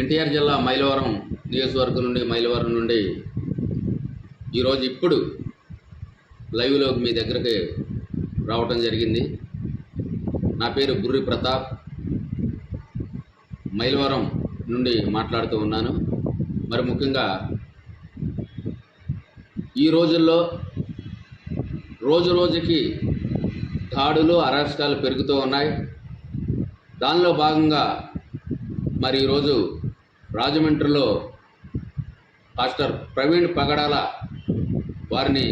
ఎన్టీఆర్ జిల్లా మైలవరం నియోజకవర్గం నుండి మైలవరం నుండి ఈరోజు ఇప్పుడు లైవ్లో మీ దగ్గరికి రావటం జరిగింది. నా పేరు బుర్రి ప్రతాప్. మైలవరం నుండి మాట్లాడుతూ ఉన్నాను. మరి ముఖ్యంగా ఈ రోజుల్లో రోజు రోజుకి దాడులు అరాచకాలు పెరుగుతూ ఉన్నాయి. దానిలో భాగంగా మరి ఈరోజు రాజమండ్రిలో పాస్టర్ ప్రవీణ్ పగడాల వారిని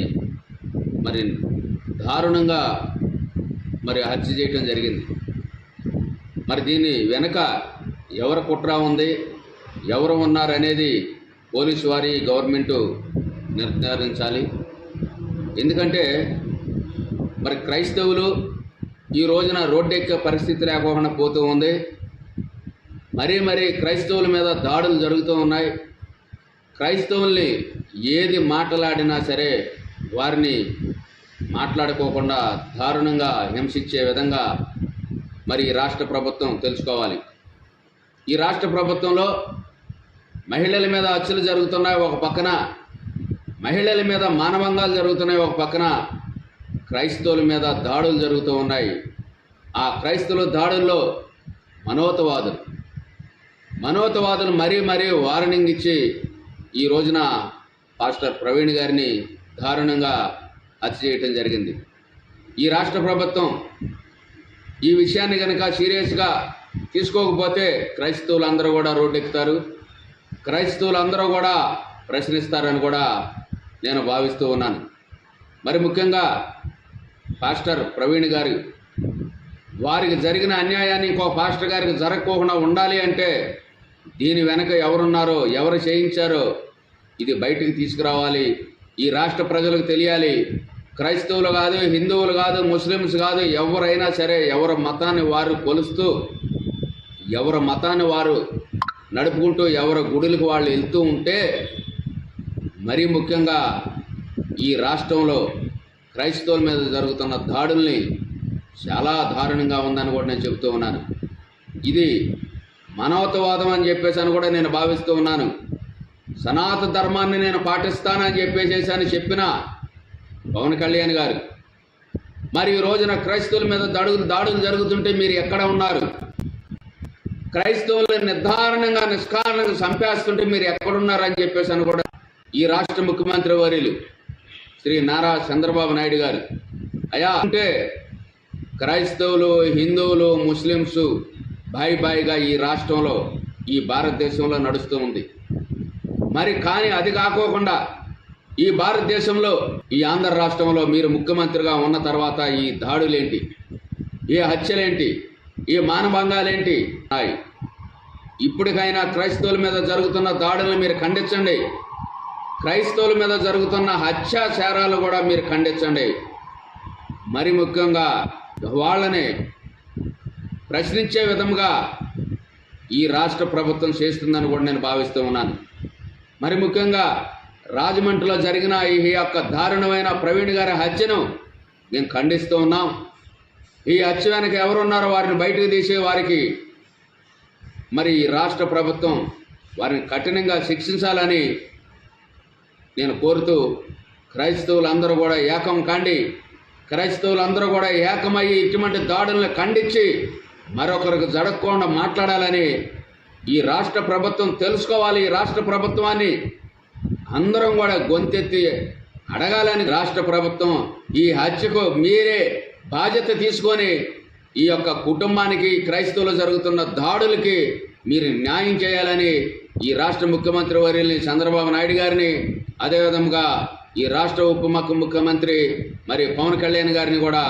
మరి దారుణంగా మరి హత్య చేయటం జరిగింది. మరి దీని వెనక ఎవరు కుట్ర ఉంది? ఎవరు ఉన్నారు అనేది పోలీసు వారి గవర్నమెంటు నిర్ధారించాలి. ఎందుకంటే మరి క్రైస్తవులు ఈ రోజున రోడ్డెక్కే పరిస్థితి లేకుండా పోతూ ఉంది. మరీ మరీ క్రైస్తవుల మీద దాడులు జరుగుతూ ఉన్నాయి. క్రైస్తవుల్ని ఏది మాట్లాడినా సరే వారిని మాట్లాడుకోకుండా దారుణంగా హింసించే విధంగా మరి రాష్ట్ర ప్రభుత్వం తెలుసుకోవాలి. ఈ రాష్ట్ర ప్రభుత్వంలో మహిళల మీద హత్యలు జరుగుతున్నాయి ఒక పక్కన మహిళల మీద మానవంగాలు జరుగుతున్నాయి ఒక పక్కన క్రైస్తవుల మీద దాడులు జరుగుతూ ఉన్నాయి. ఆ క్రైస్తవుల దాడుల్లో మనోతవాదులు మనోతవాదులు మరీ మరీ వార్నింగ్ ఇచ్చి ఈ రోజున పాస్టర్ ప్రవీణ్ గారిని దారుణంగా హత్య చేయటం జరిగింది. ఈ రాష్ట్ర ప్రభుత్వం ఈ విషయాన్ని కనుక సీరియస్గా తీసుకోకపోతే క్రైస్తవులందరూ కూడా రోడ్డెక్కుతారు. క్రైస్తవులందరూ కూడా ప్రశ్నిస్తారని కూడా నేను భావిస్తూ ఉన్నాను. మరి ముఖ్యంగా పాస్టర్ ప్రవీణ్ గారు వారికి జరిగిన అన్యాయాన్ని ఇంకో పాస్టర్ గారికి జరగకోకుండా ఉండాలి అంటే దీని వెనక ఎవరున్నారో ఎవరు చేయించారో ఇది బయటికి తీసుకురావాలి. ఈ రాష్ట్ర ప్రజలకు తెలియాలి. క్రైస్తవులు కాదు హిందువులు కాదు ముస్లిమ్స్ కాదు ఎవరైనా సరే ఎవరి మతాన్ని వారు కొలుస్తూ ఎవరి మతాన్ని వారు నడుపుకుంటూ ఎవరి గుడులకు వాళ్ళు వెళ్తూ ఉంటే మరీ ముఖ్యంగా ఈ రాష్ట్రంలో క్రైస్తవుల మీద జరుగుతున్న దాడుల్ని చాలా దారుణంగా ఉందని కూడా నేను చెబుతూ ఉన్నాను. ఇది మానవత్వవాదం అని చెప్పేసి అని కూడా నేను భావిస్తూ ఉన్నాను. సనాతన ధర్మాన్ని నేను పాటిస్తానని చెప్పేసేసి అని చెప్పిన పవన్ కళ్యాణ్ గారు. మరి ఈ రోజున క్రైస్తవుల మీద దాడులు దాడులు జరుగుతుంటే మీరు ఎక్కడ ఉన్నారు? క్రైస్తవులను నిర్ధారణంగా నిష్కారణంగా చంపేస్తుంటే మీరు ఎక్కడున్నారని చెప్పేసి అని కూడా ఈ రాష్ట్ర ముఖ్యమంత్రి వర్యులు శ్రీ నారా చంద్రబాబు నాయుడు గారు. అయా అంటే క్రైస్తవులు హిందువులు ముస్లిమ్స్ బాయ్ బాయిగా ఈ రాష్ట్రంలో ఈ భారతదేశంలో నడుస్తూ ఉంది. మరి కానీ అది కాకోకుండా ఈ భారతదేశంలో ఈ ఆంధ్ర రాష్ట్రంలో మీరు ముఖ్యమంత్రిగా ఉన్న తర్వాత ఈ దాడులేంటి? ఈ హత్యలేంటి? ఈ మానభంగాలేంటి? ఇప్పటికైనా క్రైస్తవుల మీద జరుగుతున్న దాడులను మీరు ఖండించండి. క్రైస్తవుల మీద జరుగుతున్న హత్యాచారాలు కూడా మీరు ఖండించండి. మరి ముఖ్యంగా వాళ్ళని ప్రశ్నించే విధంగా ఈ రాష్ట్ర ప్రభుత్వం చేస్తుందని కూడా నేను భావిస్తూ ఉన్నాను. మరి ముఖ్యంగా రాజమండ్రిలో జరిగిన ఈ యొక్క దారుణమైన ప్రవీణ్ గారి హత్యను మేము ఖండిస్తూ ఉన్నాం. ఈ హత్య వెనక ఎవరున్నారో వారిని బయటకు తీసే వారికి మరి ఈ రాష్ట్ర ప్రభుత్వం వారిని కఠినంగా శిక్షించాలని నేను కోరుతూ క్రైస్తవులందరూ కూడా ఏకం కండి. క్రైస్తవులందరూ కూడా ఏకమయ్యి ఇటువంటి దాడులను ఖండించి మరొకరికి జరగకుండా మాట్లాడాలని ఈ రాష్ట్ర ప్రభుత్వం తెలుసుకోవాలి ఈ రాష్ట్ర ప్రభుత్వాన్ని అందరం కూడా గొంతెత్తి అడగాలని రాష్ట్ర ప్రభుత్వం ఈ హత్యకు మీరే బాధ్యత తీసుకొని ఈ యొక్క కుటుంబానికి క్రైస్తవులు జరుగుతున్న దాడులకి మీరు న్యాయం చేయాలని ఈ రాష్ట్ర ముఖ్యమంత్రి వర్యుల్ని చంద్రబాబు నాయుడు గారిని అదేవిధంగా ఈ రాష్ట్ర ఉప ముఖ్యమంత్రి మరి పవన్ కళ్యాణ్ గారిని కూడా